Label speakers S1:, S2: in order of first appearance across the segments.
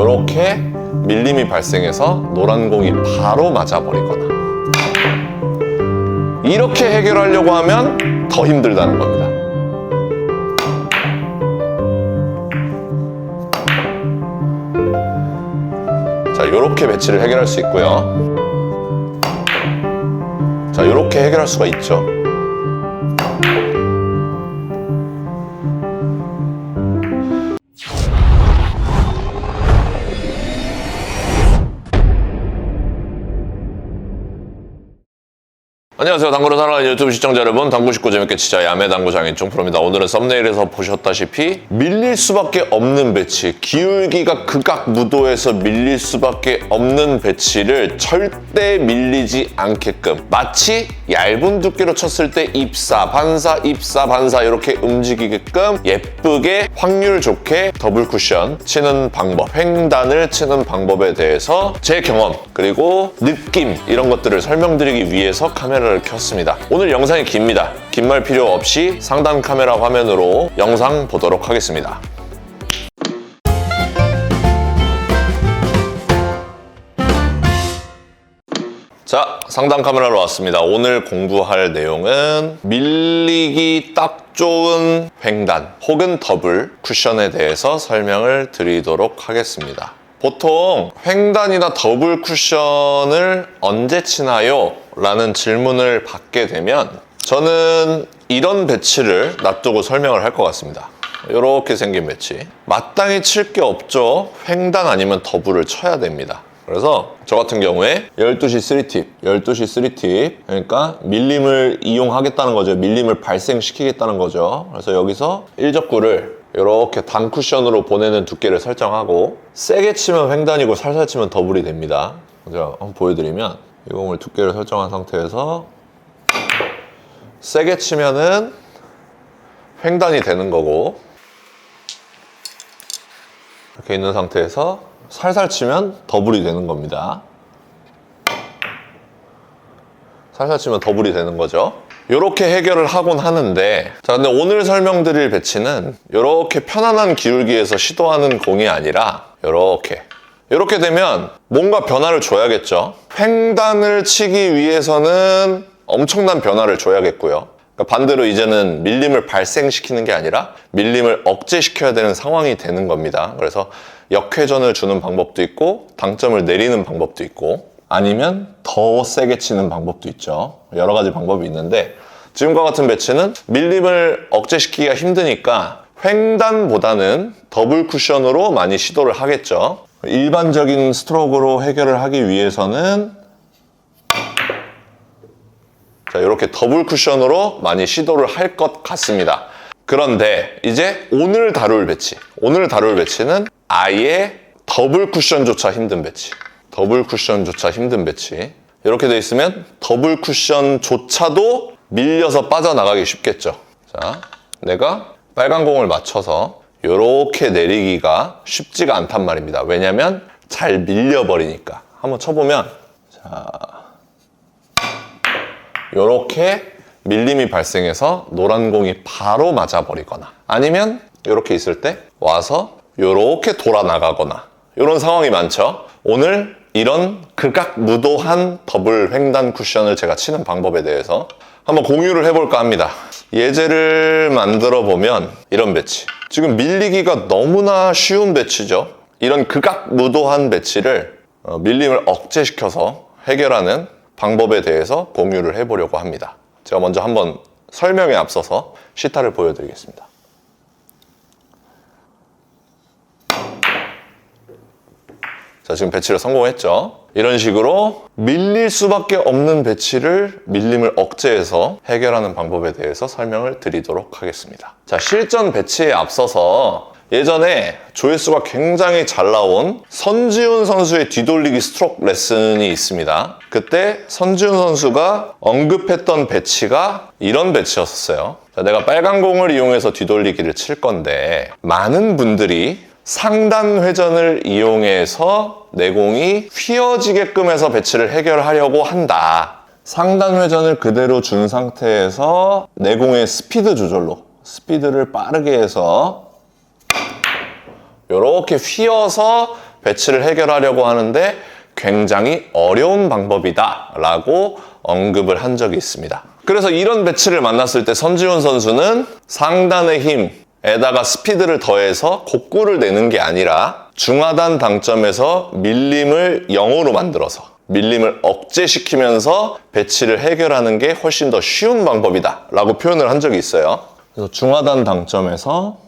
S1: 이렇게 밀림이 발생해서 노란 공이 바로 맞아버리거나 이렇게 해결하려고 하면 더 힘들다는 겁니다. 자, 이렇게 배치를 해결할 수 있고요. 자, 이렇게 해결할 수가 있죠. 안녕하세요. 당구를 사랑하는 유튜브 시청자 여러분. 당구 쉽고 재밌게 치자 야매 당구 장인총 프로입니다. 오늘은 썸네일에서 보셨다시피 밀릴 수밖에 없는 배치, 기울기가 극악 무도해서 밀릴 수밖에 없는 배치를 절대 밀리지 않게끔 마치 얇은 두께로 쳤을 때 입사, 반사, 입사, 반사 이렇게 움직이게끔 예쁘게 확률 좋게 더블 쿠션 치는 방법, 횡단을 치는 방법에 대해서 제 경험 그리고 느낌 이런 것들을 설명드리기 위해서 카메라를 켰습니다. 오늘 영상이 깁니다. 긴 말 필요 없이 상단 카메라 화면으로 영상 보도록 하겠습니다. 자, 상단 카메라로 왔습니다. 오늘 공부할 내용은 밀리기 딱 좋은 횡단 혹은 더블 쿠션에 대해서 설명을 드리도록 하겠습니다. 보통 횡단이나 더블 쿠션을 언제 치나요? 라는 질문을 받게 되면 저는 이런 배치를 놔두고 설명을 할 것 같습니다. 이렇게 생긴 배치. 마땅히 칠 게 없죠. 횡단 아니면 더블을 쳐야 됩니다. 그래서 저 같은 경우에 12시 3팁, 12시 3팁 그러니까 밀림을 이용하겠다는 거죠. 밀림을 발생시키겠다는 거죠. 그래서 여기서 1적구를 이렇게 단 쿠션으로 보내는 두께를 설정하고 세게 치면 횡단이고 살살 치면 더블이 됩니다. 제가 한번 보여드리면 이 공을 두께를 설정한 상태에서 세게 치면은 횡단이 되는 거고 이렇게 있는 상태에서 살살 치면 더블이 되는 겁니다. 살살 치면 더블이 되는 거죠. 이렇게 해결을 하곤 하는데 자 근데 오늘 설명드릴 배치는 이렇게 편안한 기울기에서 시도하는 공이 아니라 이렇게 이렇게 되면 뭔가 변화를 줘야겠죠. 횡단을 치기 위해서는 엄청난 변화를 줘야겠고요. 그러니까 반대로 이제는 밀림을 발생시키는 게 아니라 밀림을 억제시켜야 되는 상황이 되는 겁니다. 그래서 역회전을 주는 방법도 있고 당점을 내리는 방법도 있고 아니면 더 세게 치는 방법도 있죠. 여러 가지 방법이 있는데 지금과 같은 배치는 밀림을 억제시키기가 힘드니까 횡단보다는 더블 쿠션으로 많이 시도를 하겠죠. 일반적인 스트로크로 해결을 하기 위해서는 자, 이렇게 더블 쿠션으로 많이 시도를 할 것 같습니다. 그런데 이제 오늘 다룰 배치. 오늘 다룰 배치는 아예 더블 쿠션조차 힘든 배치. 더블 쿠션조차 힘든 배치. 이렇게 돼 있으면 더블 쿠션조차도 밀려서 빠져나가기 쉽겠죠. 자, 내가 빨간 공을 맞춰서 이렇게 내리기가 쉽지가 않단 말입니다. 왜냐면 잘 밀려버리니까. 한번 쳐보면, 자, 이렇게 밀림이 발생해서 노란 공이 바로 맞아버리거나 아니면 이렇게 있을 때 와서 이렇게 돌아 나가거나 이런 상황이 많죠. 오늘 이런 극악무도한 더블 횡단 쿠션을 제가 치는 방법에 대해서 한번 공유를 해볼까 합니다. 예제를 만들어 보면 이런 배치. 지금 밀리기가 너무나 쉬운 배치죠. 이런 극악무도한 배치를 어, 밀림을 억제시켜서 해결하는 방법에 대해서 공유를 해보려고 합니다. 제가 먼저 한번 설명에 앞서서 시타를 보여드리겠습니다. 자, 지금 배치를 성공했죠. 이런 식으로 밀릴 수밖에 없는 배치를 밀림을 억제해서 해결하는 방법에 대해서 설명을 드리도록 하겠습니다. 자, 실전 배치에 앞서서 예전에 조회수가 굉장히 잘 나온 선지훈 선수의 뒤돌리기 스트로크 레슨이 있습니다. 그때 선지훈 선수가 언급했던 배치가 이런 배치였었어요. 자, 내가 빨간 공을 이용해서 뒤돌리기를 칠 건데 많은 분들이 상단 회전을 이용해서 내공이 휘어지게끔 해서 배치를 해결하려고 한다. 상단 회전을 그대로 준 상태에서 내공의 스피드 조절로 스피드를 빠르게 해서 이렇게 휘어서 배치를 해결하려고 하는데 굉장히 어려운 방법이다 라고 언급을 한 적이 있습니다. 그래서 이런 배치를 만났을 때 선지훈 선수는 상단의 힘 에다가 스피드를 더해서 곡구를 내는 게 아니라 중하단 당점에서 밀림을 0으로 만들어서 밀림을 억제시키면서 배치를 해결하는 게 훨씬 더 쉬운 방법이다 라고 표현을 한 적이 있어요. 그래서 중하단 당점에서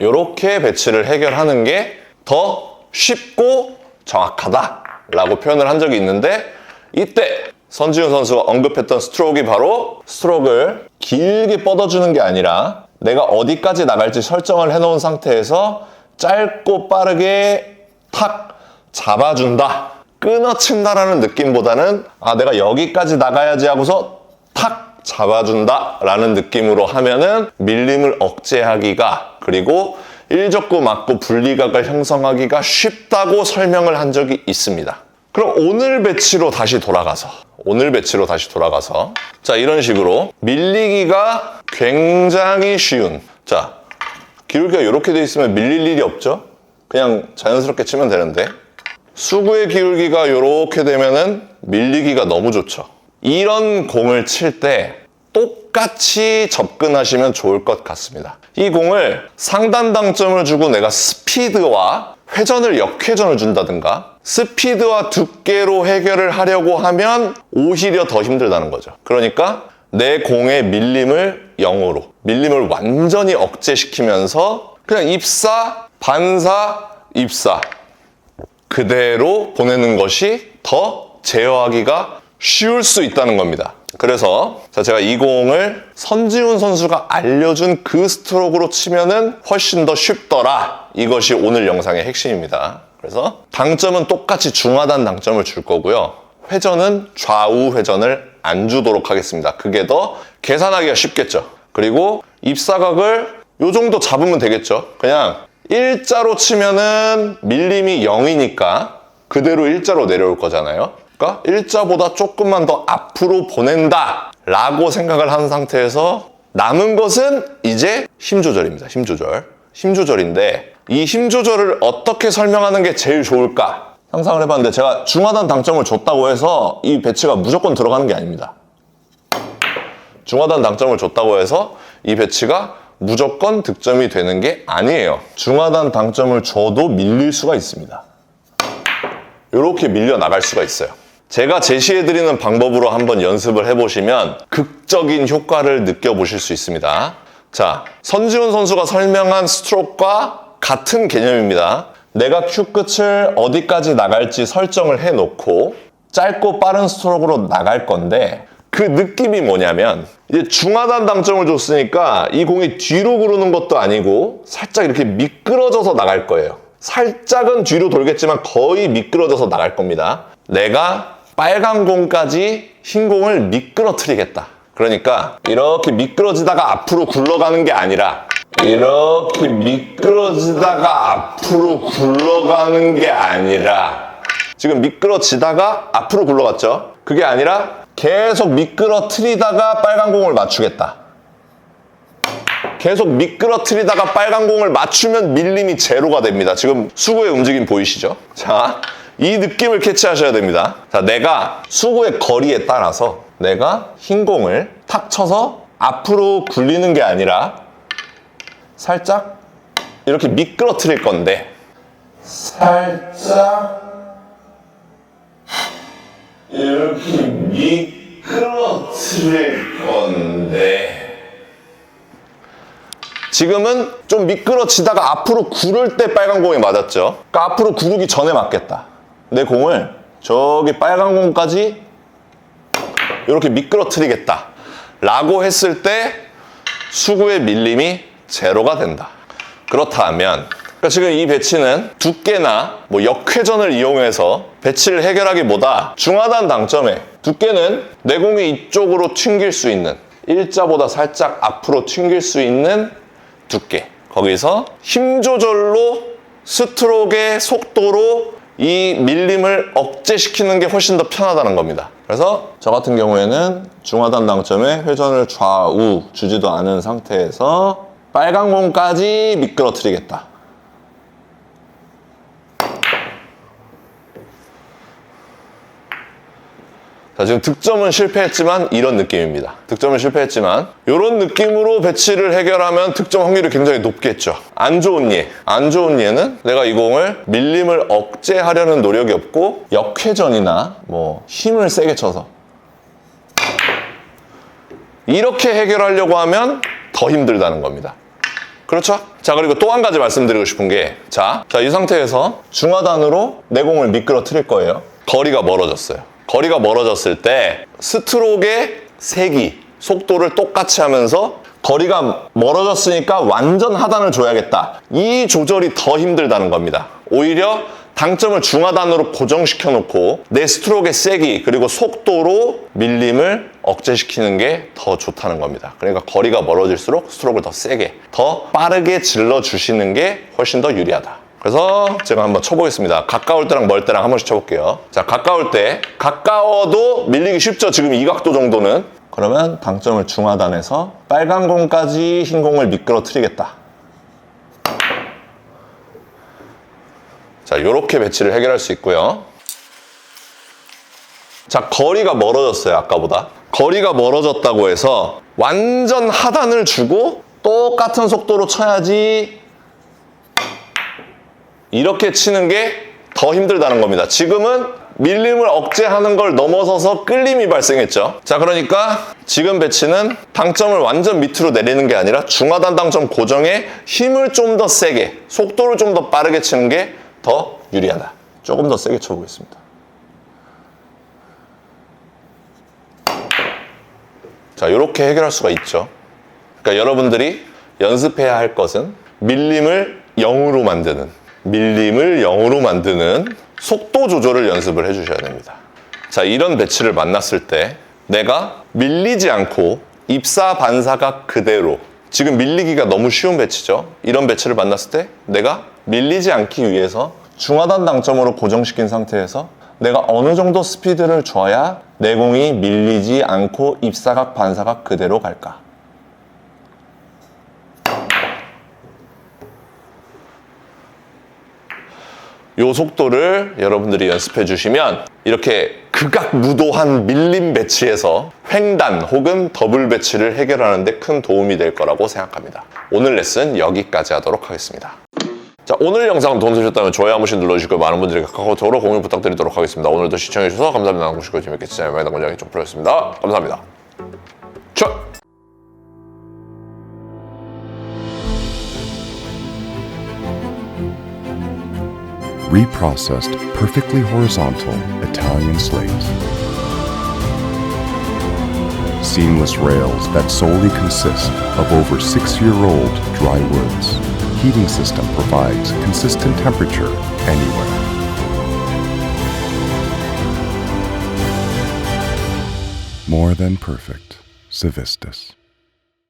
S1: 이렇게 배치를 해결하는 게 더 쉽고 정확하다 라고 표현을 한 적이 있는데 이때 선지훈 선수가 언급했던 스트로크가 바로 스트로크를 길게 뻗어주는 게 아니라 내가 어디까지 나갈지 설정을 해놓은 상태에서 짧고 빠르게 탁 잡아준다. 끊어친다라는 느낌보다는 아 내가 여기까지 나가야지 하고서 탁 잡아준다 라는 느낌으로 하면은 밀림을 억제하기가 그리고 일적구 맞고 분리각을 형성하기가 쉽다고 설명을 한 적이 있습니다. 그럼 오늘 배치로 다시 돌아가서 오늘 배치로 다시 돌아가서 자 이런 식으로 밀리기가 굉장히 쉬운. 자 기울기가 이렇게 돼 있으면 밀릴 일이 없죠? 그냥 자연스럽게 치면 되는데. 수구의 기울기가 이렇게 되면은 밀리기가 너무 좋죠. 이런 공을 칠 때 똑같이 접근하시면 좋을 것 같습니다 이 공을 상단 당점을 주고 내가 스피드와 회전을 역회전을 준다든가 스피드와 두께로 해결을 하려고 하면 오히려 더 힘들다는 거죠. 그러니까 내 공의 밀림을 0으로 밀림을 완전히 억제시키면서 그냥 입사, 반사, 입사 그대로 보내는 것이 더 제어하기가 쉬울 수 있다는 겁니다. 그래서 자, 제가 이 공을 선지훈 선수가 알려준 그 스트로크로 치면은 훨씬 더 쉽더라. 이것이 오늘 영상의 핵심입니다. 그래서 당점은 똑같이 중하단 당점을 줄 거고요. 회전은 좌우 회전을 안 주도록 하겠습니다. 그게 더 계산하기가 쉽겠죠. 그리고 입사각을 요 정도 잡으면 되겠죠. 그냥 일자로 치면은 밀림이 0이니까 그대로 일자로 내려올 거잖아요. 그러니까 일자보다 조금만 더 앞으로 보낸다 라고 생각을 한 상태에서 남은 것은 이제 힘 조절입니다. 힘 조절. 힘 조절인데 이 힘 조절을 어떻게 설명하는 게 제일 좋을까? 상상을 해봤는데 제가 중하단 당점을 줬다고 해서 이 배치가 무조건 들어가는 게 아닙니다. 중하단 당점을 줬다고 해서 이 배치가 무조건 득점이 되는 게 아니에요. 중하단 당점을 줘도 밀릴 수가 있습니다. 이렇게 밀려 나갈 수가 있어요. 제가 제시해드리는 방법으로 한번 연습을 해보시면 극적인 효과를 느껴보실 수 있습니다. 자, 선지훈 선수가 설명한 스트로크와 같은 개념입니다. 내가 큐 끝을 어디까지 나갈지 설정을 해놓고 짧고 빠른 스트로크로 나갈 건데 그 느낌이 뭐냐면 이제 중하단 당점을 줬으니까 이 공이 뒤로 구르는 것도 아니고 살짝 이렇게 미끄러져서 나갈 거예요. 살짝은 뒤로 돌겠지만 거의 미끄러져서 나갈 겁니다. 내가 빨간 공까지 흰 공을 미끄러뜨리겠다. 그러니까 이렇게 미끄러지다가 앞으로 굴러가는 게 아니라 이렇게 미끄러지다가 앞으로 굴러가는 게 아니라 지금 미끄러지다가 앞으로 굴러갔죠? 그게 아니라 계속 미끄러뜨리다가 빨간 공을 맞추겠다. 계속 미끄러뜨리다가 빨간 공을 맞추면 밀림이 제로가 됩니다. 지금 수구의 움직임 보이시죠? 자, 이 느낌을 캐치하셔야 됩니다. 자, 내가 수구의 거리에 따라서 내가 흰 공을 탁 쳐서 앞으로 굴리는 게 아니라 살짝 이렇게 미끄러뜨릴 건데 살짝 이렇게 미끄러뜨릴 건데 지금은 좀 미끄러지다가 앞으로 구를 때 빨간 공에 맞았죠. 그러니까 앞으로 구르기 전에 맞겠다. 내 공을 저기 빨간 공까지 이렇게 미끄러뜨리겠다. 라고 했을 때 수구의 밀림이 제로가 된다. 그렇다면 그러니까 지금 이 배치는 두께나 뭐 역회전을 이용해서 배치를 해결하기보다 중하단 당점에 두께는 내 공이 이쪽으로 튕길 수 있는 일자보다 살짝 앞으로 튕길 수 있는 두께 거기서 힘 조절로 스트로크의 속도로 이 밀림을 억제시키는 게 훨씬 더 편하다는 겁니다. 그래서 저 같은 경우에는 중하단 당점에 회전을 좌우 주지도 않은 상태에서 빨간 공까지 미끄러뜨리겠다. 자, 지금 득점은 실패했지만 이런 느낌입니다. 득점은 실패했지만 이런 느낌으로 배치를 해결하면 득점 확률이 굉장히 높겠죠. 안 좋은 예. 안 좋은 예는 내가 이 공을 밀림을 억제하려는 노력이 없고 역회전이나 뭐 힘을 세게 쳐서 이렇게 해결하려고 하면 더 힘들다는 겁니다. 그렇죠? 자, 그리고 또 한 가지 말씀드리고 싶은 게, 자, 자, 이 상태에서 중하단으로 내 공을 미끄러 트릴 거예요. 거리가 멀어졌어요. 거리가 멀어졌을 때 스트로크의 세기, 속도를 똑같이 하면서 거리가 멀어졌으니까 완전 하단을 줘야겠다. 이 조절이 더 힘들다는 겁니다. 오히려 당점을 중하단으로 고정시켜 놓고 내 스트로크의 세기 그리고 속도로 밀림을 억제시키는 게 더 좋다는 겁니다. 그러니까 거리가 멀어질수록 스트로크를 더 세게, 더 빠르게 질러 주시는 게 훨씬 더 유리하다. 그래서 제가 한번 쳐보겠습니다. 가까울 때랑 멀 때랑 한 번씩 쳐볼게요. 자, 가까울 때 가까워도 밀리기 쉽죠. 지금 이 각도 정도는. 그러면 당점을 중하단에서 빨간 공까지 흰 공을 미끄러뜨리겠다. 자, 이렇게 배치를 해결할 수 있고요. 자, 거리가 멀어졌어요, 아까보다. 거리가 멀어졌다고 해서 완전 하단을 주고 똑같은 속도로 쳐야지 이렇게 치는 게 더 힘들다는 겁니다. 지금은 밀림을 억제하는 걸 넘어서서 끌림이 발생했죠. 자, 그러니까 지금 배치는 당점을 완전 밑으로 내리는 게 아니라 중하단 당점 고정에 힘을 좀 더 세게, 속도를 좀 더 빠르게 치는 게 더 유리하다. 조금 더 세게 쳐보겠습니다. 자, 이렇게 해결할 수가 있죠. 그러니까 여러분들이 연습해야 할 것은 밀림을 0으로 만드는, 밀림을 0으로 만드는 속도 조절을 연습을 해주셔야 됩니다. 자, 이런 배치를 만났을 때 내가 밀리지 않고 입사 반사각 그대로 지금 밀리기가 너무 쉬운 배치죠. 이런 배치를 만났을 때 내가 밀리지 않기 위해서 중하단 당점으로 고정시킨 상태에서 내가 어느 정도 스피드를 줘야 내 공이 밀리지 않고 입사각 반사각 그대로 갈까? 요 속도를 여러분들이 연습해 주시면 이렇게 극악무도한 밀림 배치에서 횡단 혹은 더블 배치를 해결하는 데 큰 도움이 될 거라고 생각합니다. 오늘 레슨 여기까지 하도록 하겠습니다. 자, 오늘 영상 도움 되셨다면 좋아요 한 번씩 눌러주시고 많은 분들이 카카오톡으로 공유 부탁드리도록 하겠습니다. 오늘도 시청해주셔서 감사합니다. 나무시고 재밌게 진짜 많이 담은 좀 풀었습니다. 감사합니다. 자.
S2: Reprocessed perfectly horizontal Italian slate. Seamless rails that solely consist of over six year old dry woods. Heating system provides consistent temperature anywhere. More than perfect. Civistus.